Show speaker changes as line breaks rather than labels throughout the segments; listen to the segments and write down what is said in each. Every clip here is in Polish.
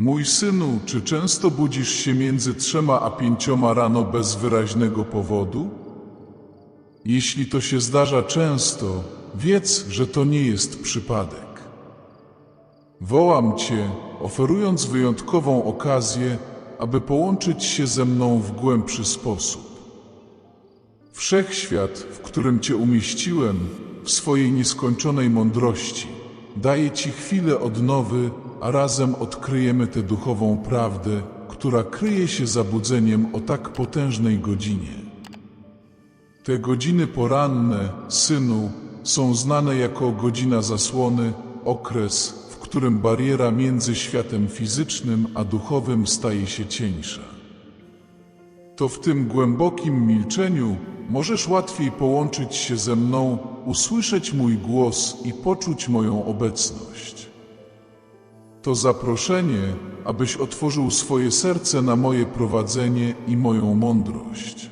Mój synu, czy często budzisz się między trzema a pięcioma rano bez wyraźnego powodu? Jeśli to się zdarza często, wiedz, że to nie jest przypadek. Wołam Cię, oferując wyjątkową okazję, aby połączyć się ze mną w głębszy sposób. Wszechświat, w którym Cię umieściłem, w swojej nieskończonej mądrości, daje Ci chwilę odnowy, a razem odkryjemy tę duchową prawdę, która kryje się za budzeniem o tak potężnej godzinie. Te godziny poranne, synu, są znane jako godzina zasłony, okres, w którym bariera między światem fizycznym a duchowym staje się cieńsza. To w tym głębokim milczeniu możesz łatwiej połączyć się ze mną, usłyszeć mój głos i poczuć moją obecność. To zaproszenie, abyś otworzył swoje serce na moje prowadzenie i moją mądrość.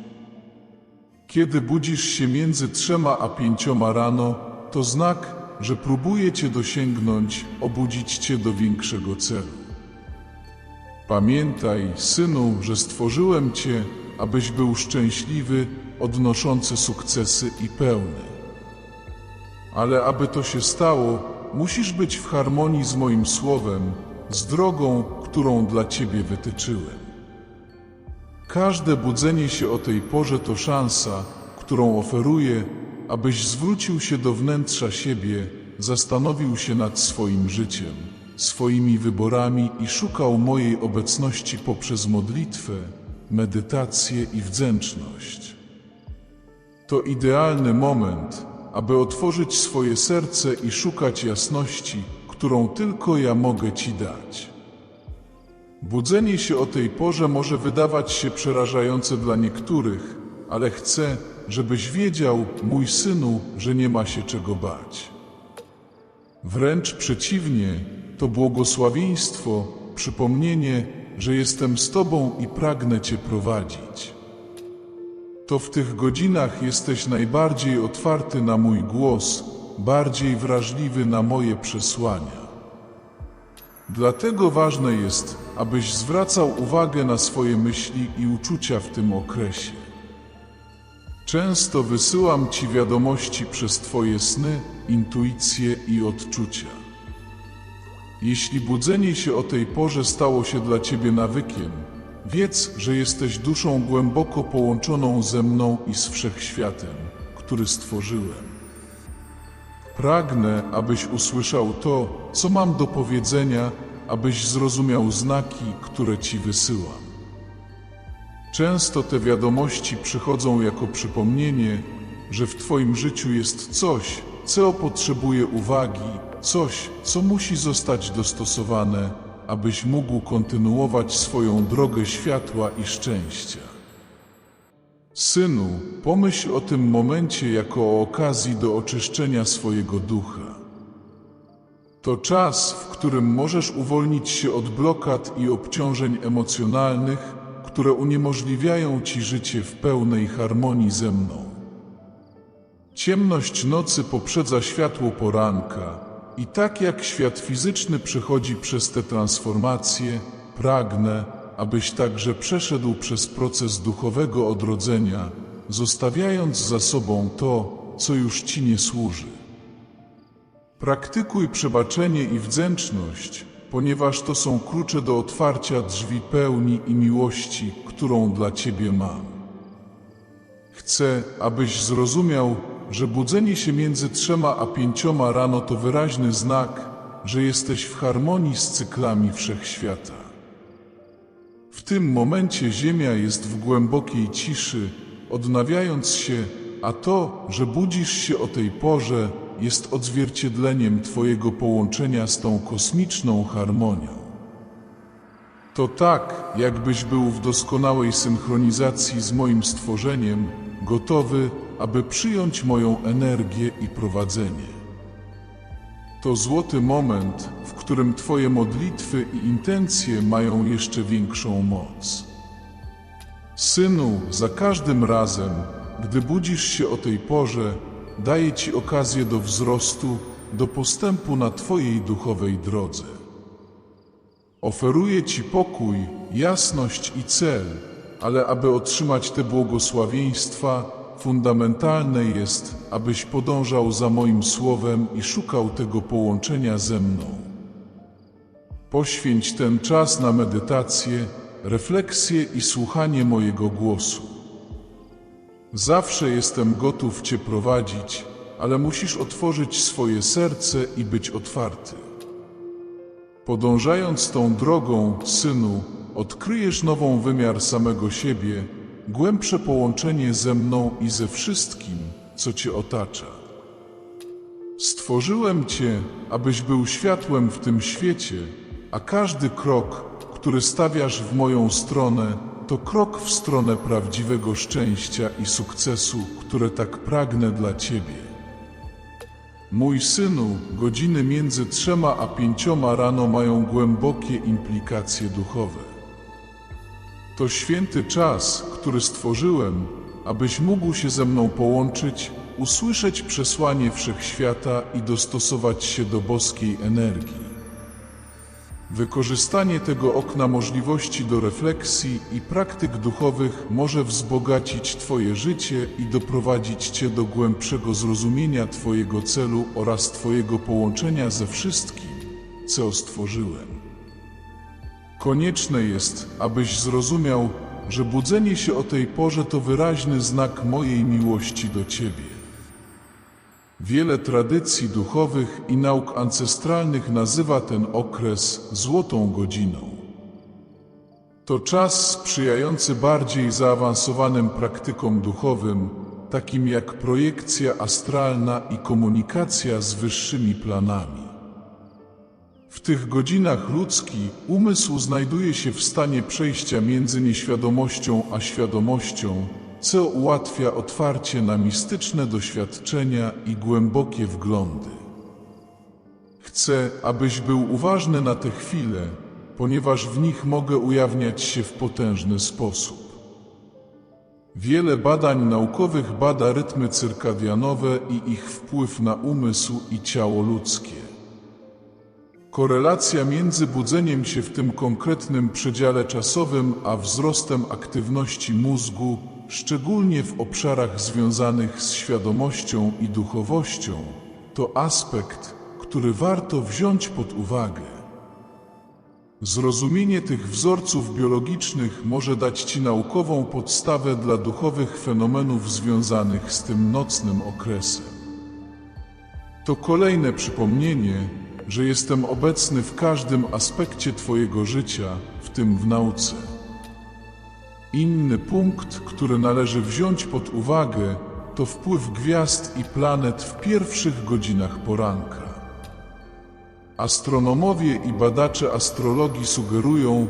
Kiedy budzisz się między trzema a pięcioma rano, to znak, że próbuję Cię dosięgnąć, obudzić Cię do większego celu. Pamiętaj, synu, że stworzyłem Cię, abyś był szczęśliwy, odnoszący sukcesy i pełny. Ale aby to się stało, musisz być w harmonii z moim słowem, z drogą, którą dla Ciebie wytyczyłem. Każde budzenie się o tej porze to szansa, którą oferuję, abyś zwrócił się do wnętrza siebie, zastanowił się nad swoim życiem, swoimi wyborami i szukał mojej obecności poprzez modlitwę, medytację i wdzięczność. To idealny moment, aby otworzyć swoje serce i szukać jasności, którą tylko ja mogę Ci dać. Budzenie się o tej porze może wydawać się przerażające dla niektórych, ale chcę, żebyś wiedział, mój synu, że nie ma się czego bać. Wręcz przeciwnie, to błogosławieństwo, przypomnienie, że jestem z Tobą i pragnę Cię prowadzić. To w tych godzinach jesteś najbardziej otwarty na mój głos, bardziej wrażliwy na moje przesłania. Dlatego ważne jest, abyś zwracał uwagę na swoje myśli i uczucia w tym okresie. Często wysyłam Ci wiadomości przez Twoje sny, intuicje i odczucia. Jeśli budzenie się o tej porze stało się dla Ciebie nawykiem, wiedz, że jesteś duszą głęboko połączoną ze mną i z wszechświatem, który stworzyłem. Pragnę, abyś usłyszał to, co mam do powiedzenia, abyś zrozumiał znaki, które Ci wysyłam. Często te wiadomości przychodzą jako przypomnienie, że w Twoim życiu jest coś, co potrzebuje uwagi, coś, co musi zostać dostosowane, abyś mógł kontynuować swoją drogę światła i szczęścia. Synu, pomyśl o tym momencie jako o okazji do oczyszczenia swojego ducha. To czas, w którym możesz uwolnić się od blokad i obciążeń emocjonalnych, które uniemożliwiają ci życie w pełnej harmonii ze mną. Ciemność nocy poprzedza światło poranka i tak jak świat fizyczny przechodzi przez te transformacje, pragnę, abyś także przeszedł przez proces duchowego odrodzenia, zostawiając za sobą to, co już ci nie służy. Praktykuj przebaczenie i wdzięczność, ponieważ to są klucze do otwarcia drzwi pełni i miłości, którą dla Ciebie mam. Chcę, abyś zrozumiał, że budzenie się między trzema a pięcioma rano to wyraźny znak, że jesteś w harmonii z cyklami wszechświata. W tym momencie Ziemia jest w głębokiej ciszy, odnawiając się, a to, że budzisz się o tej porze, jest odzwierciedleniem Twojego połączenia z tą kosmiczną harmonią. To tak, jakbyś był w doskonałej synchronizacji z moim stworzeniem, gotowy, aby przyjąć moją energię i prowadzenie. To złoty moment, w którym Twoje modlitwy i intencje mają jeszcze większą moc. Synu, za każdym razem, gdy budzisz się o tej porze, daje Ci okazję do wzrostu, do postępu na Twojej duchowej drodze. Oferuję Ci pokój, jasność i cel, ale aby otrzymać te błogosławieństwa, fundamentalne jest, abyś podążał za moim słowem i szukał tego połączenia ze mną. Poświęć ten czas na medytację, refleksję i słuchanie mojego głosu. Zawsze jestem gotów Cię prowadzić, ale musisz otworzyć swoje serce i być otwarty. Podążając tą drogą, synu, odkryjesz nową wymiar samego siebie, głębsze połączenie ze mną i ze wszystkim, co Cię otacza. Stworzyłem Cię, abyś był światłem w tym świecie, a każdy krok, który stawiasz w moją stronę, to krok w stronę prawdziwego szczęścia i sukcesu, które tak pragnę dla Ciebie. Mój synu, godziny między trzema a pięcioma rano mają głębokie implikacje duchowe. To święty czas, który stworzyłem, abyś mógł się ze mną połączyć, usłyszeć przesłanie wszechświata i dostosować się do boskiej energii. Wykorzystanie tego okna możliwości do refleksji i praktyk duchowych może wzbogacić Twoje życie i doprowadzić Cię do głębszego zrozumienia Twojego celu oraz Twojego połączenia ze wszystkim, co stworzyłem. Konieczne jest, abyś zrozumiał, że budzenie się o tej porze to wyraźny znak mojej miłości do Ciebie. Wiele tradycji duchowych i nauk ancestralnych nazywa ten okres złotą godziną. To czas sprzyjający bardziej zaawansowanym praktykom duchowym, takim jak projekcja astralna i komunikacja z wyższymi planami. W tych godzinach ludzki umysł znajduje się w stanie przejścia między nieświadomością a świadomością, co ułatwia otwarcie na mistyczne doświadczenia i głębokie wglądy. Chcę, abyś był uważny na te chwile, ponieważ w nich mogę ujawniać się w potężny sposób. Wiele badań naukowych bada rytmy cyrkadianowe i ich wpływ na umysł i ciało ludzkie. Korelacja między budzeniem się w tym konkretnym przedziale czasowym a wzrostem aktywności mózgu, szczególnie w obszarach związanych z świadomością i duchowością, to aspekt, który warto wziąć pod uwagę. Zrozumienie tych wzorców biologicznych może dać Ci naukową podstawę dla duchowych fenomenów związanych z tym nocnym okresem. To kolejne przypomnienie, że jestem obecny w każdym aspekcie Twojego życia, w tym w nauce. Inny punkt, który należy wziąć pod uwagę, to wpływ gwiazd i planet w pierwszych godzinach poranka. Astronomowie i badacze astrologii sugerują,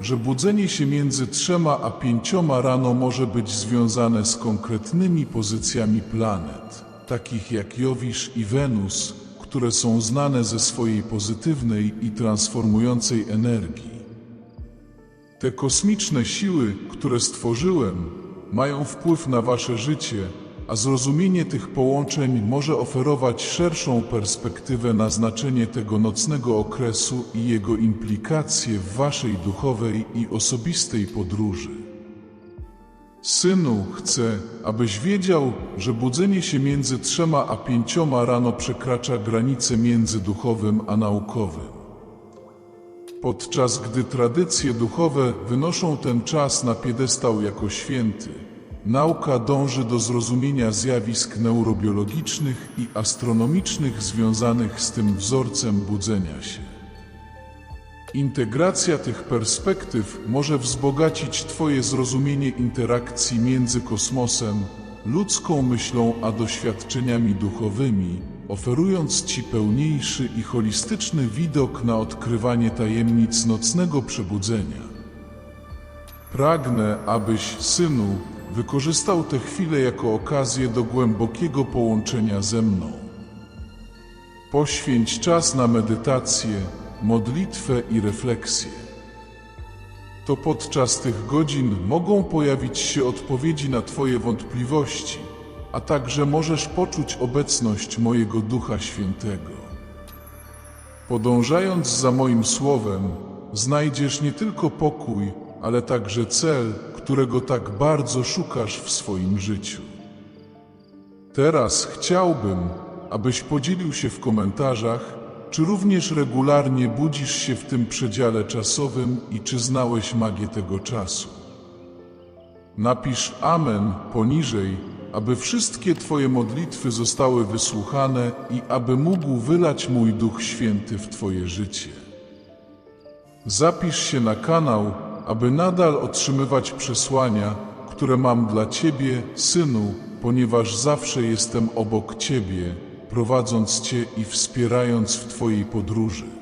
że budzenie się między trzema a pięcioma rano może być związane z konkretnymi pozycjami planet, takich jak Jowisz i Wenus, które są znane ze swojej pozytywnej i transformującej energii. Te kosmiczne siły, które stworzyłem, mają wpływ na Wasze życie, a zrozumienie tych połączeń może oferować szerszą perspektywę na znaczenie tego nocnego okresu i jego implikacje w Waszej duchowej i osobistej podróży. Synu, chcę, abyś wiedział, że budzenie się między trzema a pięcioma rano przekracza granicę między duchowym a naukowym. Podczas gdy tradycje duchowe wynoszą ten czas na piedestał jako święty, nauka dąży do zrozumienia zjawisk neurobiologicznych i astronomicznych związanych z tym wzorcem budzenia się. Integracja tych perspektyw może wzbogacić Twoje zrozumienie interakcji między kosmosem, ludzką myślą a doświadczeniami duchowymi, oferując Ci pełniejszy i holistyczny widok na odkrywanie tajemnic nocnego przebudzenia. Pragnę, abyś, synu, wykorzystał tę chwilę jako okazję do głębokiego połączenia ze mną. Poświęć czas na medytację, modlitwę i refleksję. To podczas tych godzin mogą pojawić się odpowiedzi na Twoje wątpliwości, a także możesz poczuć obecność mojego Ducha Świętego. Podążając za moim słowem, znajdziesz nie tylko pokój, ale także cel, którego tak bardzo szukasz w swoim życiu. Teraz chciałbym, abyś podzielił się w komentarzach, czy również regularnie budzisz się w tym przedziale czasowym i czy znałeś magię tego czasu. Napisz Amen poniżej, aby wszystkie Twoje modlitwy zostały wysłuchane i aby mógł wylać mój Duch Święty w Twoje życie. Zapisz się na kanał, aby nadal otrzymywać przesłania, które mam dla Ciebie, synu, ponieważ zawsze jestem obok Ciebie, prowadząc Cię i wspierając w Twojej podróży.